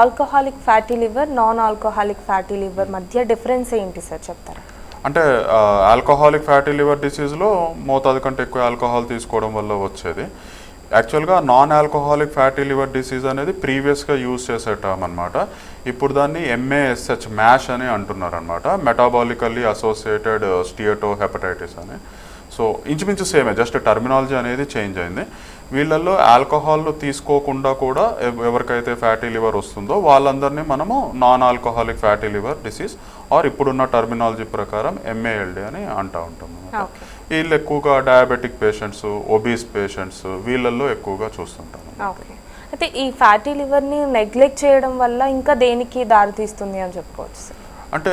Alcoholic fatty liver non alcoholic fatty liver మధ్య difference ఏంటి sir? చెప్తారా? అంటే ఆల్కహాలిక్ ఫ్యాటీ లివర్ డిసీజ్లో మోతాదు కంటే ఎక్కువ ఆల్కహాల్ తీసుకోవడం వల్ల వచ్చేది. యాక్చువల్గా non alcoholic fatty liver disease అనేది ప్రీవియస్గా యూజ్ చేసే టర్మ్ అనమాట ఇప్పుడు దాన్ని ఎంఏఎస్హెచ్ మ్యాష్ అని అంటున్నారు అనమాట మెటాబాలికల్లీ అసోసియేటెడ్ స్టియటో హెపటైటిస్ అని. సో ఇంచుమించు సేమే జస్ట్ టర్మినాలజీ అనేది చేంజ్ అయింది. వీళ్ళల్లో ఆల్కహాల్ తీసుకోకుండా కూడా ఎవ- ఎవరికైతే ఫ్యాటీ లివర్ వస్తుందో వాళ్ళందరినీ మనము non alcoholic fatty liver disease or ఇప్పుడున్న టర్మినాలజీ ప్రకారం ఎంఏఎల్డి అని అంటూ ఉంటాం వీళ్ళు ఎక్కువగా డయాబెటిక్ పేషెంట్స్ ఒబీస్ పేషెంట్స్ వీళ్ళల్లో ఎక్కువగా చూస్తుంటాం ఓకే. అయితే ఈ ఫ్యాటీ లివర్ని నెగ్లెక్ట్ చేయడం వల్ల ఇంకా దేనికి దారితీస్తుంది అని చెప్పుకోవచ్చు అంటే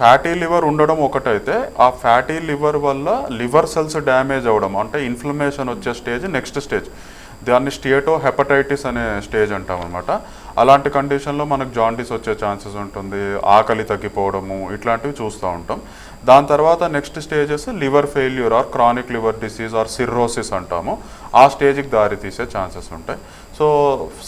ఫ్యాటీ లివర్ ఉండడం ఒకటైతే ఆ ఫ్యాటీ లివర్ వల్ల లివర్ సెల్స్ డ్యామేజ్ అవ్వడం అంటే ఇన్ఫ్లమేషన్ వచ్చే స్టేజ్ నెక్స్ట్ స్టేజ్ దాన్ని స్టేటో హెపటైటిస్ అనే స్టేజ్ అంటాం అనమాట అలాంటి కండిషన్లో మనకు జాండీస్ వచ్చే ఛాన్సెస్ ఉంటుంది ఆకలి తగ్గిపోవడము ఇట్లాంటివి చూస్తూ ఉంటాం. దాని తర్వాత next stages liver failure or chronic liver disease or cirrhosis అంటాము. ఆ స్టేజ్కి దారి తీసే ఛాన్సెస్ ఉంటాయి. సో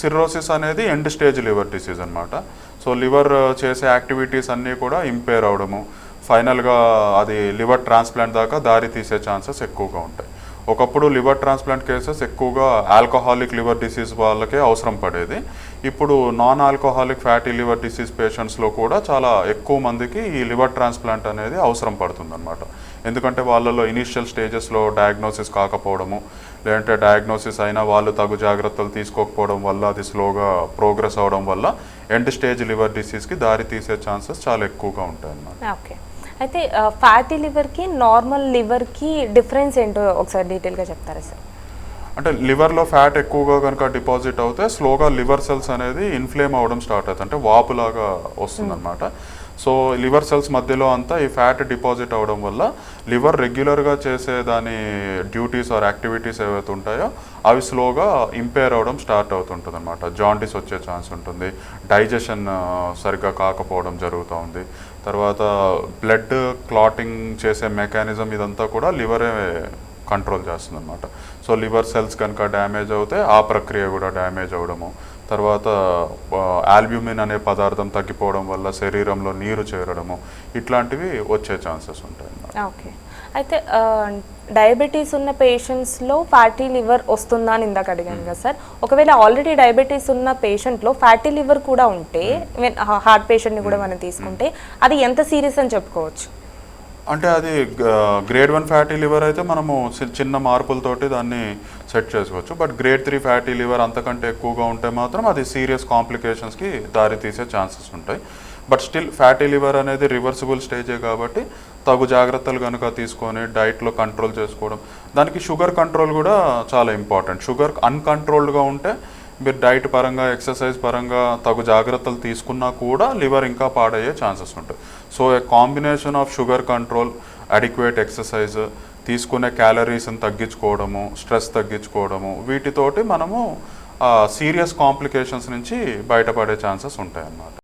సిర్రోసిస్ అనేది ఎండ్ స్టేజ్ లివర్ డిసీజ్ అనమాట సో లివర్ చేసే యాక్టివిటీస్ అన్నీ కూడా ఇంపేర్ అవడము. ఫైనల్గా అది లివర్ ట్రాన్స్ప్లాంట్ దాకా దారి తీసే ఛాన్సెస్ ఎక్కువగా ఉంటాయి. ఒకప్పుడు లివర్ ట్రాన్స్ప్లాంట్ కేసెస్ ఎక్కువగా ఆల్కహాలిక్ లివర్ డిసీజ్ వాళ్ళకే అవసరం పడేది. ఇప్పుడు non alcoholic fatty liver disease పేషెంట్స్లో కూడా చాలా ఎక్కువ మందికి ఈ లివర్ ట్రాన్స్ప్లాంట్ అనేది అవసరం పడుతుందన్నమాట. ఎందుకంటే వాళ్ళలో ఇనీషియల్ స్టేజెస్లో డయాగ్నోసిస్ కాకపోవడము లేదంటే డయాగ్నోసిస్ అయినా వాళ్ళు తగు జాగ్రత్తలు తీసుకోకపోవడం వల్ల అది స్లోగా ప్రోగ్రెస్ అవడం వల్ల ఎండ్ స్టేజ్ లివర్ డిసీజ్కి దారి తీసే ఛాన్సెస్ చాలా ఎక్కువగా ఉంటాయి అన్నమాట ఓకే. అయితే ఫ్యాటీ లివర్కి నార్మల్ లివర్కి డిఫరెన్స్ ఏంటో ఒకసారి డీటెయిల్గా చెప్తారా సార్ అంటే లివర్లో ఫ్యాట్ ఎక్కువగా కనుక డిపాజిట్ అవుతే స్లోగా లివర్ సెల్స్ అనేది ఇన్ఫ్లేమ్ అవ్వడం స్టార్ట్ అవుతుంది. అంటే వాపులాగా వస్తుందన్నమాట. సో లివర్ సెల్స్ మధ్యలో అంతా ఈ ఫ్యాట్ డిపాజిట్ అవ్వడం వల్ల లివర్ రెగ్యులర్గా చేసే దాని డ్యూటీస్ ఆర్ యాక్టివిటీస్ ఏవైతే ఉంటాయో అవి స్లోగా ఇంపేర్ అవ్వడం స్టార్ట్ అవుతుంటుంది అనమాట జాండీస్ వచ్చే ఛాన్స్ ఉంటుంది. డైజెషన్ సరిగ్గా కాకపోవడం జరుగుతూ ఉంది. తర్వాత బ్లడ్ క్లాటింగ్ చేసే మెకానిజం ఇదంతా కూడా లివరే కంట్రోల్ చేస్తుంది అనమాట సో లివర్ సెల్స్ కనుక డ్యామేజ్ అవుతే ఆ ప్రక్రియ కూడా డ్యామేజ్ అవ్వడము తర్వాత ఆల్బ్యూమిన్ అనే పదార్థం తగ్గిపోవడం వల్ల శరీరంలో నీరు చేరడము ఇట్లాంటివి వచ్చే ఛాన్సెస్ ఉంటాయి ఓకే. అయితే డయాబెటీస్ ఉన్న పేషెంట్స్లో ఫ్యాటీ లివర్ వస్తుందా అని ఇందాక అడిగాను కదా సార్. ఒకవేళ ఆల్రెడీ డయాబెటీస్ ఉన్న పేషెంట్లో ఫ్యాటీ లివర్ కూడా ఉంటే హార్ట్ పేషెంట్ని కూడా మనం తీసుకుంటే అది ఎంత సీరియస్ అని చెప్పుకోవచ్చు? అంటే అది గ్రేడ్ వన్ ఫ్యాటీ లివర్ అయితే మనము చిన్న మార్పులతోటి దాన్ని సెట్ చేసుకోవచ్చు. But grade three fatty liver అంతకంటే ఎక్కువగా ఉంటే మాత్రం అది సీరియస్ కాంప్లికేషన్స్కి దారి తీసే ఛాన్సెస్ ఉంటాయి. బట్ స్టిల్ ఫ్యాటీ లివర్ అనేది రివర్సిబుల్ స్టేజే కాబట్టి తగు జాగ్రత్తలు కనుక తీసుకొని డైట్లో కంట్రోల్ చేసుకోవడం. దానికి షుగర్ కంట్రోల్ కూడా చాలా ఇంపార్టెంట్ షుగర్ అన్కంట్రోల్డ్గా ఉంటే మీరు డైట్ పరంగా ఎక్సర్సైజ్ పరంగా తగు జాగ్రత్తలు తీసుకున్నా కూడా లివర్ ఇంకా పాడయ్యే ఛాన్సెస్ ఉంటాయి. So a combination of sugar control adequate exercise తీసుకునే క్యాలరీస్ని తగ్గించుకోవడము స్ట్రెస్ తగ్గించుకోవడము వీటితోటి మనము సీరియస్ కాంప్లికేషన్స్ నుంచి బయటపడే ఛాన్సెస్ ఉంటాయి అన్నమాట